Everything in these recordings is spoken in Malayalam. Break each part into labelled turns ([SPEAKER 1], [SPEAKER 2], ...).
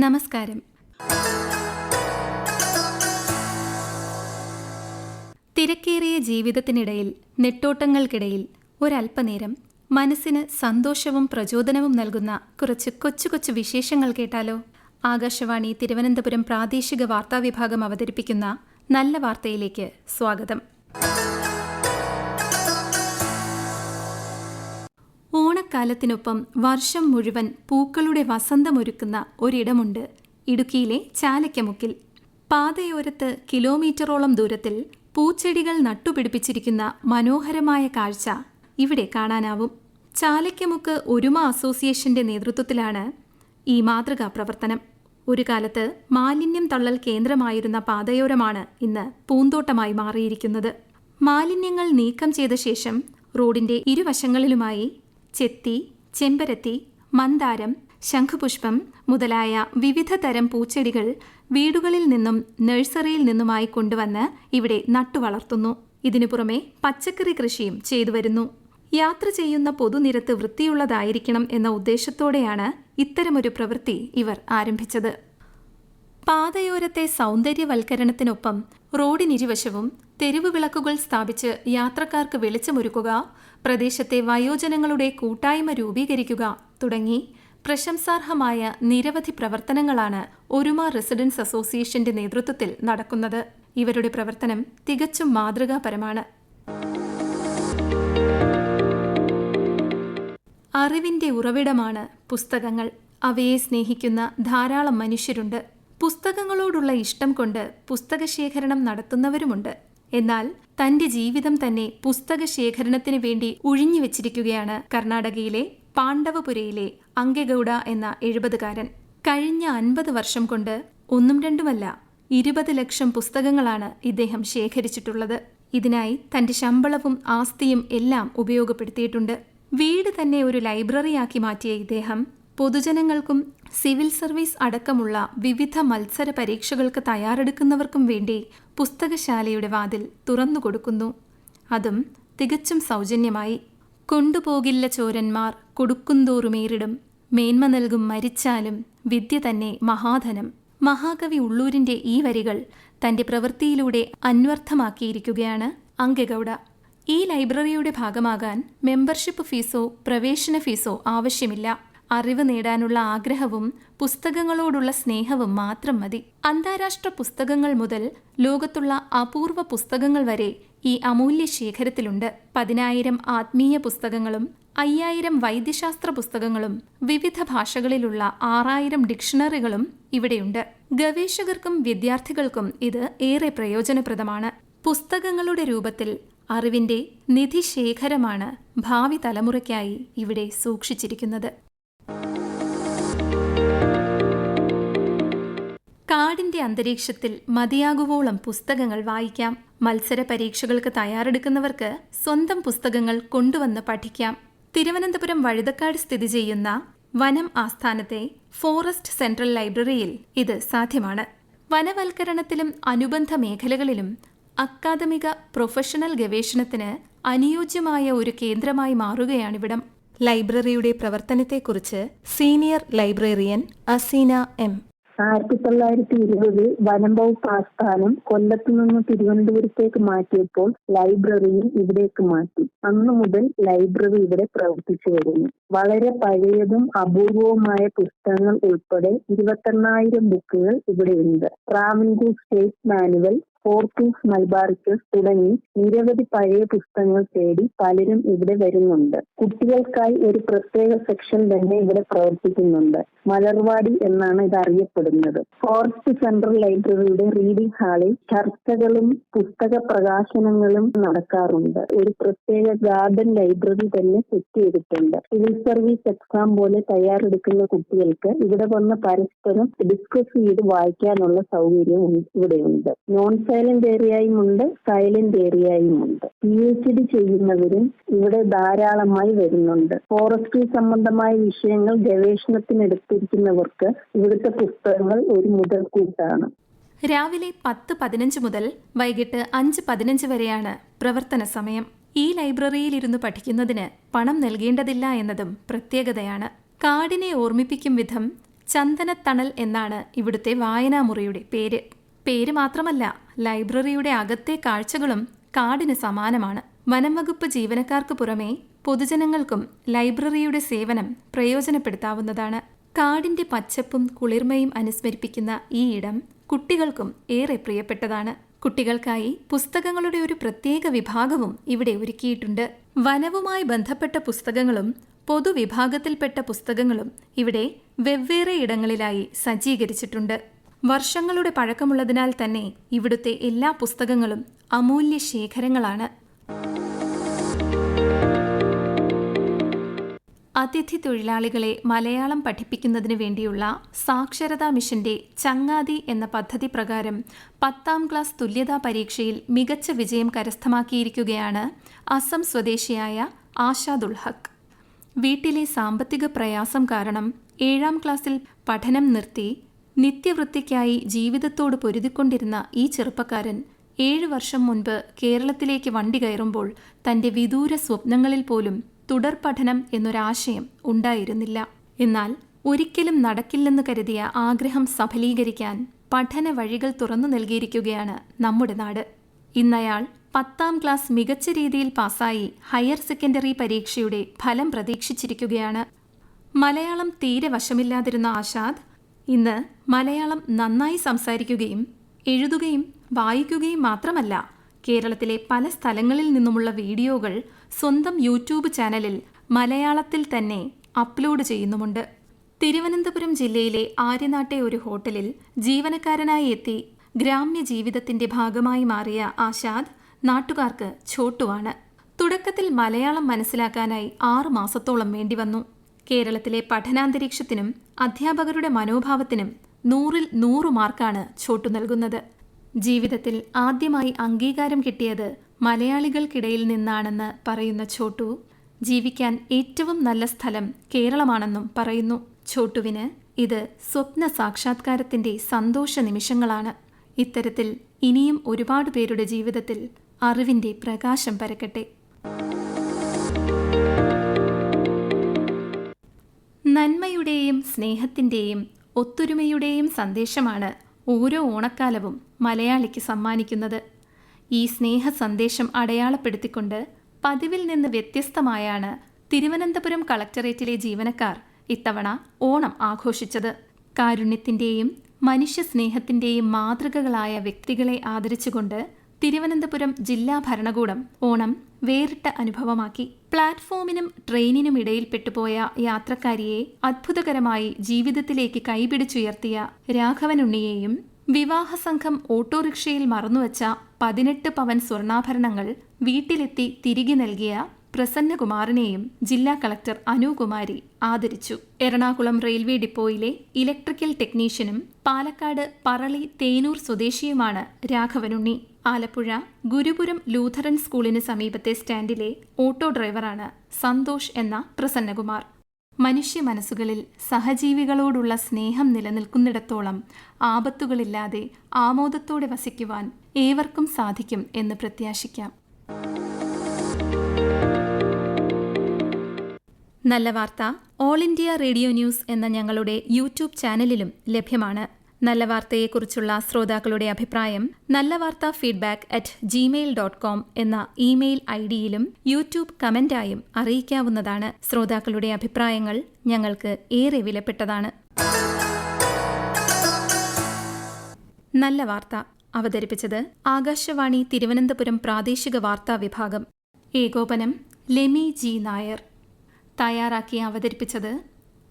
[SPEAKER 1] നമസ്കാരം. തിരക്കേറിയ ജീവിതത്തിനിടയിൽ നെട്ടോട്ടങ്ങൾക്കിടയിൽ ഒരല്പനേരം മനസ്സിന് സന്തോഷവും പ്രചോദനവും നൽകുന്ന കുറച്ച് കൊച്ചു കൊച്ചു വിശേഷങ്ങൾ കേട്ടാലോ? ആകാശവാണി തിരുവനന്തപുരം പ്രാദേശിക വാർത്താ വിഭാഗം അവതരിപ്പിക്കുന്ന നല്ല വാർത്തയിലേക്ക് സ്വാഗതം. ഓണക്കാലത്തിനൊപ്പം വർഷം മുഴുവൻ പൂക്കളുടെ വസന്തമൊരുക്കുന്ന ഒരിടമുണ്ട്. ഇടുക്കിയിലെ ചാലയ്ക്കമുക്കിൽ പാതയോരത്ത് കിലോമീറ്ററോളം ദൂരത്തിൽ പൂച്ചെടികൾ നട്ടുപിടിപ്പിച്ചിരിക്കുന്ന മനോഹരമായ കാഴ്ച ഇവിടെ കാണാനാവും. ചാലയ്ക്കമുക്ക് ഒരുമ അസോസിയേഷന്റെ നേതൃത്വത്തിലാണ് ഈ മാതൃകാ പ്രവർത്തനം. ഒരു കാലത്ത് മാലിന്യം തള്ളൽ കേന്ദ്രമായിരുന്ന പാതയോരമാണ് ഇന്ന് പൂന്തോട്ടമായി മാറിയിരിക്കുന്നത്. മാലിന്യങ്ങൾ നീക്കം ചെയ്ത ശേഷം റോഡിന്റെ ഇരുവശങ്ങളിലുമായി ചെത്തി ചെമ്പരത്തി മന്ദാരം ശംഖുപുഷ്പം മുതലായ വിവിധ തരം പൂച്ചെടികൾ വീടുകളിൽ നിന്നും നഴ്സറിയിൽ നിന്നുമായി കൊണ്ടുവന്ന് ഇവിടെ നട്ടുവളർത്തുന്നു. ഇതിനു പുറമെ പച്ചക്കറി കൃഷിയും ചെയ്തു വരുന്നു. യാത്ര ചെയ്യുന്ന പൊതുനിരത്ത് വൃത്തിയുള്ളതായിരിക്കണം എന്ന ഉദ്ദേശത്തോടെയാണ് ഇത്തരമൊരു പ്രവൃത്തി ഇവർ ആരംഭിച്ചത്. പാതയോരത്തെ സൗന്ദര്യവൽക്കരണത്തിനൊപ്പം റോഡിനിരുവശവും തെരുവ് വിളക്കുകൾ സ്ഥാപിച്ച് യാത്രക്കാർക്ക് വെളിച്ചമൊരുക്കുക പ്രദേശത്തെ വയോജനങ്ങളുടെ കൂട്ടായ്മ രൂപീകരിക്കുക തുടങ്ങി പ്രശംസാർഹമായ നിരവധി പ്രവർത്തനങ്ങളാണ് ഒരുമ റെസിഡൻസ് അസോസിയേഷന്റെ നേതൃത്വത്തിൽ നടക്കുന്നത്. ഇവരുടെ പ്രവർത്തനം തികച്ചും മാതൃകാപരമാണ്. അറിവിന്റെ ഉറവിടമാണ് പുസ്തകങ്ങൾ. അവയെ സ്നേഹിക്കുന്ന ധാരാളം മനുഷ്യരുണ്ട്. പുസ്തകങ്ങളോടുള്ള ഇഷ്ടം കൊണ്ട് പുസ്തകശേഖരണം നടത്തുന്നവരുമുണ്ട്. എന്നാൽ തന്റെ ജീവിതം തന്നെ പുസ്തക ശേഖരണത്തിന് വേണ്ടി ഉഴിഞ്ഞുവെച്ചിരിക്കുകയാണ് കർണാടകയിലെ പാണ്ഡവപുരയിലെ അങ്കഗൌഡ എന്ന എഴുപതുകാരൻ. കഴിഞ്ഞ അൻപത് വർഷം കൊണ്ട് ഒന്നും രണ്ടുമല്ല ഇരുപത് ലക്ഷം പുസ്തകങ്ങളാണ് ഇദ്ദേഹം ശേഖരിച്ചിട്ടുള്ളത്. ഇതിനായി തന്റെ ശമ്പളവും ആസ്തിയും എല്ലാം ഉപയോഗപ്പെടുത്തിയിട്ടുണ്ട്. വീട് തന്നെ ഒരു ലൈബ്രറിയാക്കി മാറ്റിയ ഇദ്ദേഹം പൊതുജനങ്ങൾക്കും സിവിൽ സർവീസ് അടക്കമുള്ള വിവിധ മത്സര പരീക്ഷകൾക്ക് തയ്യാറെടുക്കുന്നവർക്കും വേണ്ടി പുസ്തകശാലയുടെ വാതിൽ തുറന്നുകൊടുക്കുന്നു. അതും തികച്ചും സൗജന്യമായി. കൊണ്ടുപോകില്ല ചോരന്മാർ കൊടുക്കുന്തോറുമേറിടും മേന്മ നൽകും മരിച്ചാലും വിദ്യ തന്നെ മഹാധനം. മഹാകവി ഉള്ളൂരിന്റെ ഈ വരികൾ തന്റെ പ്രവൃത്തിയിലൂടെ അന്വർത്ഥമാക്കിയിരിക്കുകയാണ് അങ്കഗൌഡ. ഈ ലൈബ്രറിയുടെ ഭാഗമാകാൻ മെമ്പർഷിപ്പ് ഫീസോ പ്രവേശന ഫീസോ ആവശ്യമില്ല. അറിവ് നേടാനുള്ള ആഗ്രഹവും പുസ്തകങ്ങളോടുള്ള സ്നേഹവും മാത്രം മതി. അന്താരാഷ്ട്ര പുസ്തകങ്ങൾ മുതൽ ലോകത്തുള്ള അപൂർവ പുസ്തകങ്ങൾ വരെ ഈ അമൂല്യ ശേഖരത്തിലുണ്ട്. പതിനായിരം ആത്മീയ പുസ്തകങ്ങളും അയ്യായിരം വൈദ്യശാസ്ത്ര പുസ്തകങ്ങളും വിവിധ ഭാഷകളിലുള്ള ആറായിരം ഡിക്ഷണറികളും ഇവിടെയുണ്ട്. ഗവേഷകർക്കും വിദ്യാർത്ഥികൾക്കും ഇത് ഏറെ പ്രയോജനപ്രദമാണ്. പുസ്തകങ്ങളുടെ രൂപത്തിൽ അറിവിന്റെ നിധിശേഖരമാണ് ഭാവി തലമുറയ്ക്കായി ഇവിടെ സൂക്ഷിച്ചിരിക്കുന്നത്. കാടിന്റെ അന്തരീക്ഷത്തിൽ മതിയാകുവോളം പുസ്തകങ്ങൾ വായിക്കാം. മത്സര പരീക്ഷകൾക്ക് തയ്യാറെടുക്കുന്നവർക്ക് സ്വന്തം പുസ്തകങ്ങൾ കൊണ്ടുവന്ന് പഠിക്കാം. തിരുവനന്തപുരം വഴുതക്കാട് സ്ഥിതി ചെയ്യുന്ന വനം ആസ്ഥാനത്തെ ഫോറസ്റ്റ് സെൻട്രൽ ലൈബ്രറിയിൽ ഇത് സാധ്യമാണ്. വനവൽക്കരണത്തിലും അനുബന്ധ മേഖലകളിലും അക്കാദമിക പ്രൊഫഷണൽ ഗവേഷണത്തിന് അനുയോജ്യമായ ഒരു കേന്ദ്രമായി മാറുകയാണിവിടം. ലൈബ്രറിയുടെ പ്രവർത്തനത്തെക്കുറിച്ച് സീനിയർ ലൈബ്രേറിയൻ അസീന എം.
[SPEAKER 2] ആയിരത്തി തൊള്ളായിരത്തി ഇരുപതിൽ വനം വകുപ്പ് ആസ്ഥാനം കൊല്ലത്തു നിന്ന് തിരുവനന്തപുരത്തേക്ക് മാറ്റിയപ്പോൾ ലൈബ്രറിയും ഇവിടേക്ക് മാറ്റി. അന്നു മുതൽ ലൈബ്രറി ഇവിടെ പ്രവർത്തിച്ചു വരുന്നു. വളരെ പഴയതും അപൂർവവുമായ പുസ്തകങ്ങൾ ഉൾപ്പെടെ ഇരുപത്തെണ്ണായിരം ബുക്കുകൾ ഇവിടെയുണ്ട്. ട്രാവൻകൂർ സ്റ്റേറ്റ് മാനുവൽ ഫോർത്തീസ് മൽബാറിക്കസ് തുടങ്ങി നിരവധി പഴയ പുസ്തകങ്ങൾ തേടി പലരും ഇവിടെ വരുന്നുണ്ട്. കുട്ടികൾക്കായി ഒരു പ്രത്യേക സെക്ഷൻ തന്നെ ഇവിടെ പ്രവർത്തിക്കുന്നുണ്ട്. മലർവാടി എന്നാണ് ഇത് അറിയപ്പെടുന്നത്. ഫോറസ്റ്റ് സെൻട്രൽ ലൈബ്രറിയുടെ റീഡിംഗ് ഹാളിൽ ചർച്ചകളും പുസ്തക പ്രകാശനങ്ങളും നടക്കാറുണ്ട്. ഒരു പ്രത്യേക ഗാർഡൻ ലൈബ്രറി തന്നെ സെറ്റ് ചെയ്തിട്ടുണ്ട്. സിവിൽ സർവീസ് എക്സാം പോലെ തയ്യാറെടുക്കുന്ന കുട്ടികൾക്ക് ഇവിടെ വന്ന് പരസ്പരം ഡിസ്കസ് ചെയ്ത് വായിക്കാനുള്ള സൗകര്യം ഇവിടെയുണ്ട്. നോൺ സൈലന്റ് ഏരിയയും ഉണ്ട് സൈലന്റ് ഏരിയയും ഉണ്ട്. പി എച്ച് ഡി ചെയ്യുന്നവരും ഇവിടെ ധാരാളമായി വരുന്നുണ്ട്. ഫോറസ്ട്രി സംബന്ധമായ വിഷയങ്ങൾ ഗവേഷണത്തിന് എടുത്തിരിക്കുന്നവർക്ക് ഇവിടുത്തെ പുസ്തകങ്ങൾ ഒരു മുതൽക്കൂട്ടാണ്.
[SPEAKER 1] രാവിലെ പത്ത് പതിനഞ്ച് മുതൽ വൈകിട്ട് അഞ്ച് പതിനഞ്ച് വരെയാണ് പ്രവർത്തന സമയം. ഈ ലൈബ്രറിയിലിരുന്ന് പഠിക്കുന്നതിന് പണം നൽകേണ്ടതില്ല എന്നതും പ്രത്യേകതയാണ്. കാടിനെ ഓർമ്മിപ്പിക്കും വിധം ചന്ദനത്തണൽ എന്നാണ് ഇവിടുത്തെ വായനാമുറിയുടെ പേര്. പേര് മാത്രമല്ല ലൈബ്രറിയുടെ അകത്തെ കാഴ്ചകളും കാടിന് സമാനമാണ്. വനം വകുപ്പ് ജീവനക്കാർക്ക് പുറമേ പൊതുജനങ്ങൾക്കും ലൈബ്രറിയുടെ സേവനം പ്രയോജനപ്പെടുത്താവുന്നതാണ്. കാടിന്റെ പച്ചപ്പും കുളിർമയും അനുസ്മരിപ്പിക്കുന്ന ഈ ഇടം കുട്ടികൾക്കും ഏറെ പ്രിയപ്പെട്ടതാണ്. കുട്ടികൾക്കായി പുസ്തകങ്ങളുടെ ഒരു പ്രത്യേക വിഭാഗവും ഇവിടെ ഒരുക്കിയിട്ടുണ്ട്. വനവുമായി ബന്ധപ്പെട്ട പുസ്തകങ്ങളും പൊതുവിഭാഗത്തിൽപ്പെട്ട പുസ്തകങ്ങളും ഇവിടെ വെവ്വേറെ ഇടങ്ങളിലായി സജ്ജീകരിച്ചിട്ടുണ്ട്. വർഷങ്ങളുടെ പഴക്കമുള്ളതിനാൽ തന്നെ ഇവിടുത്തെ എല്ലാ പുസ്തകങ്ങളും അമൂല്യ ശേഖരങ്ങളാണ്. അതിഥി തൊഴിലാളികളെ മലയാളം പഠിപ്പിക്കുന്നതിന് വേണ്ടിയുള്ള സാക്ഷരതാ മിഷന്റെ ചങ്ങാതി എന്ന പദ്ധതി പ്രകാരം പത്താം ക്ലാസ് തുല്യതാ പരീക്ഷയിൽ മികച്ച വിജയം കരസ്ഥമാക്കിയിരിക്കുകയാണ് അസം സ്വദേശിയായ ആഷാദുൽ ഹക്ക് വീട്ടിലെ സാമ്പത്തിക പ്രയാസം കാരണം ഏഴാം ക്ലാസ്സിൽ പഠനം നിർത്തി നിത്യവൃത്തിക്കായി ജീവിതത്തോട് പൊരുതിക്കൊണ്ടിരുന്ന ഈ ചെറുപ്പക്കാരൻ ഏഴു വർഷം മുൻപ് കേരളത്തിലേക്ക് വണ്ടി കയറുമ്പോൾ തന്റെ വിദൂര സ്വപ്നങ്ങളിൽ പോലും തുടർ പഠനം എന്നൊരാശയം ഉണ്ടായിരുന്നില്ല. എന്നാൽ ഒരിക്കലും നടക്കില്ലെന്ന് കരുതിയ ആഗ്രഹം സഫലീകരിക്കാൻ പഠന വഴികൾ തുറന്നു നൽകിയിരിക്കുകയാണ് നമ്മുടെ നാട്. ഇന്നയാൾ പത്താം ക്ലാസ് മികച്ച രീതിയിൽ പാസായി ഹയർ സെക്കൻഡറി പരീക്ഷയുടെ ഫലം പ്രതീക്ഷിച്ചിരിക്കുകയാണ്. മലയാളം തീരെ വശമില്ലാതിരുന്ന ആഷാദ് ഇന്ന് മലയാളം നന്നായി സംസാരിക്കുകയും എഴുതുകയും വായിക്കുകയും മാത്രമല്ല കേരളത്തിലെ പല സ്ഥലങ്ങളിൽ നിന്നുമുള്ള വീഡിയോകൾ സ്വന്തം യൂട്യൂബ് ചാനലിൽ മലയാളത്തിൽ തന്നെ അപ്ലോഡ് ചെയ്യുന്നുമുണ്ട്. തിരുവനന്തപുരം ജില്ലയിലെ ആര്യനാട്ടെ ഒരു ഹോട്ടലിൽ ജീവനക്കാരനായി എത്തി ഗ്രാമ്യ ജീവിതത്തിന്റെ ഭാഗമായി മാറിയ ആഷാദ് നാട്ടുകാർക്ക് ചോട്ടുവാണ്. തുടക്കത്തിൽ മലയാളം മനസ്സിലാക്കാനായി ആറു മാസത്തോളം വേണ്ടിവന്നു. കേരളത്തിലെ പഠനാന്തരീക്ഷത്തിനും അധ്യാപകരുടെ മനോഭാവത്തിനും നൂറിൽ നൂറ് മാർക്കാണ് ചോട്ടു നൽകുന്നത്. ജീവിതത്തിൽ ആദ്യമായി അംഗീകാരം കിട്ടിയത് മലയാളികൾക്കിടയിൽ നിന്നാണെന്ന് പറയുന്ന ചോട്ടു ജീവിക്കാൻ ഏറ്റവും നല്ല സ്ഥലം കേരളമാണെന്നും പറയുന്നു. ചോട്ടുവിന് ഇത് സ്വപ്ന സാക്ഷാത്കാരത്തിന്റെ സന്തോഷ നിമിഷങ്ങളാണ്. ഇത്തരത്തിൽ ഇനിയും ഒരുപാട് പേരുടെ ജീവിതത്തിൽ അറിവിന്റെ പ്രകാശം പരക്കട്ടെ. നന്മയുടെയും സ്നേഹത്തിന്റെയും ഒത്തൊരുമയുടെയും സന്ദേശമാണ് ഓരോ ഓണക്കാലവും മലയാളിക്ക് സമ്മാനിക്കുന്നത്. ഈ സ്നേഹ സന്ദേശം അടയാളപ്പെടുത്തിക്കൊണ്ട് പതിവിൽ നിന്ന് വ്യത്യസ്തമായാണ് തിരുവനന്തപുരം കളക്ടറേറ്റിലെ ജീവനക്കാർ ഇത്തവണ ഓണം ആഘോഷിച്ചത്. കാരുണ്യത്തിന്റെയും മനുഷ്യ സ്നേഹത്തിന്റെയും മാതൃകകളായ വ്യക്തികളെ ആദരിച്ചുകൊണ്ട് തിരുവനന്തപുരം ജില്ലാ ഭരണകൂടം ഓണം വേറിട്ട അനുഭവമാക്കി. പ്ലാറ്റ്ഫോമിനും ട്രെയിനിനും ഇടയിൽപ്പെട്ടുപോയ യാത്രക്കാരിയെ അത്ഭുതകരമായി ജീവിതത്തിലേക്ക് കൈപിടിച്ചുയർത്തിയ രാഘവനുണ്ണിയെയും വിവാഹസംഘം ഓട്ടോറിക്ഷയിൽ മറന്നുവച്ച പതിനെട്ട് പവൻ സ്വർണാഭരണങ്ങൾ വീട്ടിലെത്തി തിരികെ നൽകിയ പ്രസന്നകുമാറിനെയും ജില്ലാ കളക്ടർ അനുകുമാരി ആദരിച്ചു. എറണാകുളം റെയിൽവേ ഡിപ്പോയിലെ ഇലക്ട്രിക്കൽ ടെക്നീഷ്യനും പാലക്കാട് പറളി തേനൂർ സ്വദേശിയുമാണ് രാഘവനുണ്ണി. ആലപ്പുഴ ഗുരുപുരം ലൂഥറൻ സ്കൂളിന് സമീപത്തെ സ്റ്റാൻഡിലെ ഓട്ടോ ഡ്രൈവറാണ് സന്തോഷ് എന്ന പ്രസന്നകുമാർ. മനുഷ്യ മനസ്സുകളിൽ സഹജീവികളോടുള്ള സ്നേഹം നിലനിൽക്കുന്നിടത്തോളം ആപത്തുകളില്ലാതെ ആമോദത്തോടെ വസിക്കുവാൻ ഏവർക്കും സാധിക്കും എന്ന് പ്രത്യാശിക്കാം. നല്ല വാർത്ത. ഓൾ ഇന്ത്യ റേഡിയോ ന്യൂസ് എന്ന ഞങ്ങളുടെ യൂട്യൂബ് ചാനലിലും ലഭ്യമാണ്. നല്ല വാർത്തയെക്കുറിച്ചുള്ള ശ്രോതാക്കളുടെ അഭിപ്രായം നല്ല വാർത്ത feedback at Gmail dot com എന്ന ഇമെയിൽ ഐ ഡിയിലും യൂട്യൂബ് കമന്റായും അറിയിക്കാവുന്നതാണ്. ശ്രോതാക്കളുടെ അഭിപ്രായങ്ങൾ ഞങ്ങൾക്ക് ഏറെ വിലപ്പെട്ടതാണ്. നല്ല വാർത്ത അവതരിപ്പിച്ചത് ആകാശവാണി തിരുവനന്തപുരം പ്രാദേശിക വാർത്താ വിഭാഗം. ഏകോപനം ലെമി ജി നായർ. തയ്യാറാക്കി അവതരിപ്പിച്ചത്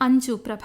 [SPEAKER 1] അഞ്ജു പ്രഭ.